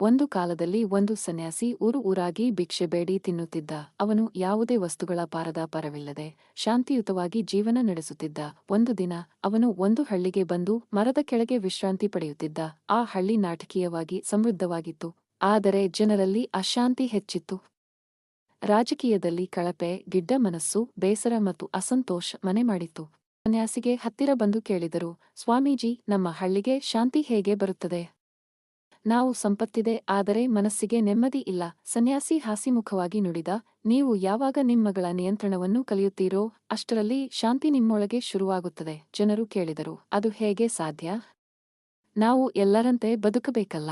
ಒಂದು ಕಾಲದಲ್ಲಿ ಒಂದು ಸನ್ಯಾಸಿ ಊರು ಊರಾಗಿ ಭಿಕ್ಷೆ ಬೇಡಿ ತಿನ್ನುತ್ತಿದ್ದ. ಅವನು ಯಾವುದೇ ವಸ್ತುಗಳ ಪಾರದ ಪರವಿಲ್ಲದೆ ಶಾಂತಿಯುತವಾಗಿ ಜೀವನ ನಡೆಸುತ್ತಿದ್ದ. ಒಂದು ದಿನ ಅವನು ಒಂದು ಹಳ್ಳಿಗೆ ಬಂದು ಮರದ ಕೆಳಗೆ ವಿಶ್ರಾಂತಿ ಪಡೆಯುತ್ತಿದ್ದ. ಆ ಹಳ್ಳಿ ನಾಟಕೀಯವಾಗಿ ಸಮೃದ್ಧವಾಗಿತ್ತು. ಆದರೆ ಜನರಲ್ಲಿ ಅಶಾಂತಿ ಹೆಚ್ಚಿತ್ತು. ರಾಜಕೀಯದಲ್ಲಿ ಕಳಪೆ ಗಿಡ್ಡ ಮನಸ್ಸು, ಬೇಸರ ಮತ್ತು ಅಸಂತೋಷ ಮನೆ ಮಾಡಿತ್ತು. ಸನ್ಯಾಸಿಗೆ ಹತ್ತಿರ ಬಂದು ಕೇಳಿದರು, ಸ್ವಾಮೀಜಿ, ನಮ್ಮ ಹಳ್ಳಿಗೆ ಶಾಂತಿ ಹೇಗೆ ಬರುತ್ತದೆ? ನಾವು ಸಂಪತ್ತಿದೆ, ಆದರೆ ಮನಸ್ಸಿಗೆ ನೆಮ್ಮದಿ ಇಲ್ಲ. ಸನ್ಯಾಸಿ ಹಾಸಿಮುಖವಾಗಿ ನುಡಿದ, ನೀವು ಯಾವಾಗ ನಿಮ್ಮಗಳ ನಿಯಂತ್ರಣವನ್ನು ಕಲಿಯುತ್ತೀರೋ, ಅಷ್ಟರಲ್ಲಿ ಶಾಂತಿ ನಿಮ್ಮೊಳಗೆ ಶುರುವಾಗುತ್ತದೆ, ಜನರು ಕೇಳಿದರು. ಅದು ಹೇಗೆ ಸಾಧ್ಯ? ನಾವು ಎಲ್ಲರಂತೆ ಬದುಕಬೇಕಲ್ಲ?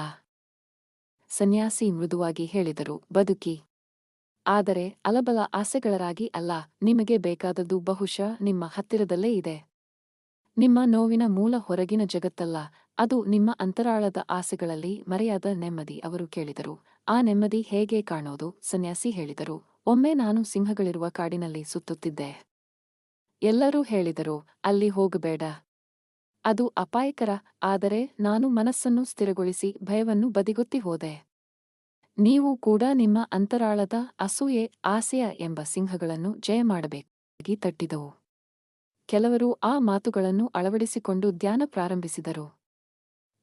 ಸನ್ಯಾಸಿ ಮೃದುವಾಗಿ ಹೇಳಿದರು, ಬದುಕಿ. ಆದರೆ ಅಲಬಲ ಆಸೆಗಳರಾಗಿ ಅಲ್ಲ, ನಿಮಗೆ ಬೇಕಾದದ್ದು ಬಹುಶಃ ನಿಮ್ಮ ಹತ್ತಿರದಲ್ಲೇ ಇದೆ. ನಿಮ್ಮ ನೋವಿನ ಮೂಲ ಹೊರಗಿನ ಜಗತ್ತಲ್ಲ ಅದು ನಿಮ್ಮ ಅಂತರಾಳದ ಆಸೆಗಳಲ್ಲಿ ಮರೆಯಾದ ನೆಮ್ಮದಿ, ಅವರು ಕೇಳಿದರು. ಆ ನೆಮ್ಮದಿ ಹೇಗೆ ಕಾಣೋದು? ಸನ್ಯಾಸಿ ಹೇಳಿದರು. ಒಮ್ಮೆ ನಾನು ಸಿಂಹಗಳಿರುವ ಕಾಡಿನಲ್ಲಿ ಸುತ್ತುತ್ತಿದ್ದೆ. ಎಲ್ಲರೂ ಹೇಳಿದರು, ಅಲ್ಲಿ ಹೋಗಬೇಡ. ಅದು ಅಪಾಯಕರ, ಆದರೆ ನಾನು ಮನಸ್ಸನ್ನು ಸ್ಥಿರಗೊಳಿಸಿ ಭಯವನ್ನು ಬದಿಗೊತ್ತಿ ಹೋದೆ. ನೀವು ಕೂಡ ನಿಮ್ಮ ಅಂತರಾಳದ ಅಸೂಯೆ, ಆಸೆಯ ಎಂಬ ಸಿಂಹಗಳನ್ನು ಜಯ ಮಾಡಬೇಕಾಗಿ ತಟ್ಟಿದವು. ಕೆಲವರು ಆ ಮಾತುಗಳನ್ನು ಅಳವಡಿಸಿಕೊಂಡು ಧ್ಯಾನ ಪ್ರಾರಂಭಿಸಿದರು.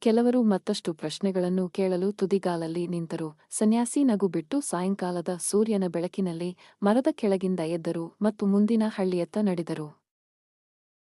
ಕೆಲವರು ಮತ್ತಷ್ಟು ಪ್ರಶ್ನೆಗಳನ್ನು ಕೇಳಲು ತುದಿಗಾಲಲ್ಲಿ ನಿಂತರು. ಸನ್ಯಾಸಿ ನಗು ಬಿಟ್ಟು ಸಾಯಂಕಾಲದ ಸೂರ್ಯನ ಬೆಳಕಿನಲ್ಲಿ ಮರದ ಕೆಳಗಿಂದ ಎದ್ದರು ಮತ್ತು ಮುಂದಿನ ಹಳ್ಳಿಯತ್ತ ನಡೆದರು.